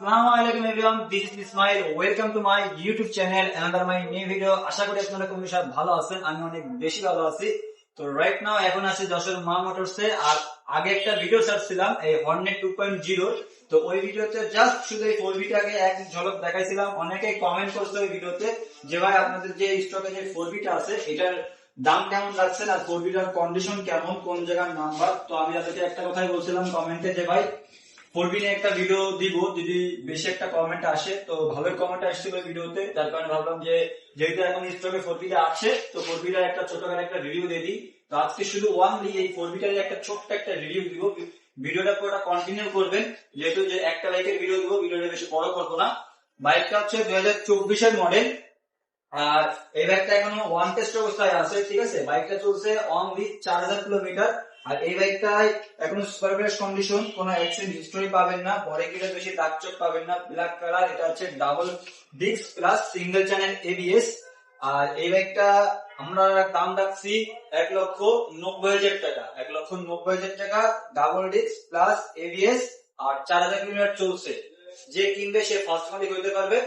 আসসালামু ভিডিও আর দেখাইছিলাম। কমেন্ট করছে ওই ভিডিওতে যে ভাই আপনাদের যে স্টকে যে ফোর বিটা আছে, এটার দাম কেমন লাগছে না ফোর বিটার কন্ডিশন কেমন, কোন জায়গার নাম্বার তো আমি তাদেরকে একটা কথাই বলছিলাম কমেন্টে যে ভাই ফোরবিনে একটা ভিডিও দিব, যদি বেশি একটা কমেন্ট আসে, তো ভালোই কমেন্ট আসছিল ভিডিওতে তার কারণে ভাবলাম যে, যেহেতু এখন স্টকে ফোরবিটা আছে, তো ফোরবিটার একটা ছোটখাটো একটা রিভিউ দিয়ে দিই। তো আজকে শুধু ওয়ানলি এই ফোরবিটার একটা ছোট্ট একটা রিভিউ দিব। ভিডিওটা পুরোটা কন্টিনিউ করবেন। যেহেতু যে একটা লাইকের ভিডিও দিব ভিডিওটা বেশি বড় করব না। বাইকটা হচ্ছে দুই হাজার চব্বিশের মডেল আর এই বাইকটা এখনও ওয়ান টেস্ট অবস্থায় আছে, ঠিক আছে? বাইকটা চলছে অন উইথ চার হাজার কিলোমিটার আর এই বাইকটায় এখন সুপার ফ্রেশ কন্ডিশন, কোনো অ্যাক্সিডেন্ট হিস্টোরি পাবেন না, পরে গেলে বেশি দাগ চোখ পাবেন না ব্ল্যাক কালার এটা হচ্ছে double disc plus single channel ABS আর এই বাইকটা আমরা দাম রাখছি এক লক্ষ নব্বই হাজার টাকা, এক লক্ষ নব্বই হাজার টাকা ডাবল ডিস্ক প্লাস এবিএস আর চার হাজার কিলোমিটার চলছে। যে কিনবে সে ফার্স্ট মালিক হইতে পারবে।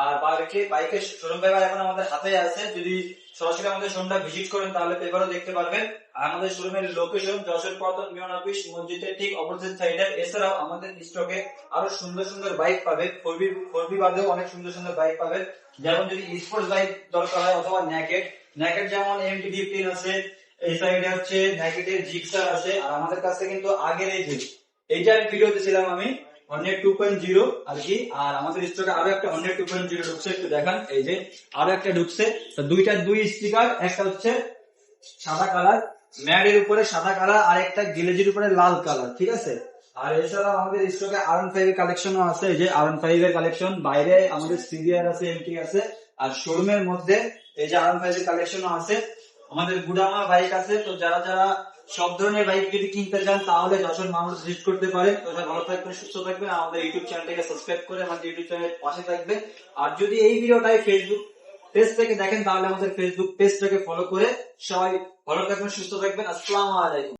আর বাইকে, বাইকের শোরুম পেপার এখন আমাদের হাতে আছে, যদি সরাসরি আমাদের শোরুমটা ভিজিট করেন, তাহলে পেপারও দেখতে পারবেন। আমাদের শোরুমের লোকেশন যশোর পতন মিয়ন অফিস, মসজিদের ঠিক অপোজিট সাইডে এছাড়াও আমাদের স্টকে আরও সুন্দর সুন্দর বাইক পাবেন। ফোর বি ফোর বি বাদেও অনেক সুন্দর সুন্দর বাইক পাবেন। যেমন যদি স্পোর্টস বাইক দরকার হয় অথবা ন্যাকেট ন্যাকেট যেমন এমটি ফিফটিন আছে, এই সাইডে হচ্ছে ন্যাকেটের জিক্সার আছে। আর আমাদের কাছে কিন্তু আগের এই যে, এইটার ভিডিও দিয়েছিলাম আমি। ঢুকছে দুইটা দুই স্টিকার একটা হচ্ছে সাদা কালার উপরে সাদা কালার আর একটা উপরে লাল কালার ঠিক আছে? আর আমাদের কালেকশনও আছে। যে আর এন ফাইভ এর কালেকশন বাইরে আমাদের সিরিয়ার আছে এমটি আছে। আর শোরুমের মধ্যে এই যে আর এন ফাইভ এর কালেকশনও আছে। আমাদের গুডামা বাইক আছে। তো যারা যারা সব ধরনের বাইক যদি কিনতে চান, তাহলে যশোর মানুষ ভিজিট করতে পারে ভালো থাকবেন, সুস্থ থাকবেন আমাদের ইউটিউব চ্যানেলটাকে সাবস্ক্রাইব করে আমাদের ইউটিউব চ্যানেল পাশে থাকবে আর যদি এই ভিডিওটাই ফেসবুক পেজ থেকে দেখেন, তাহলে আমাদের ফেসবুক পেজটাকে ফলো করে সবাই ভালো থাকবেন, সুস্থ থাকবেন। আসসালামু আলাইকুম।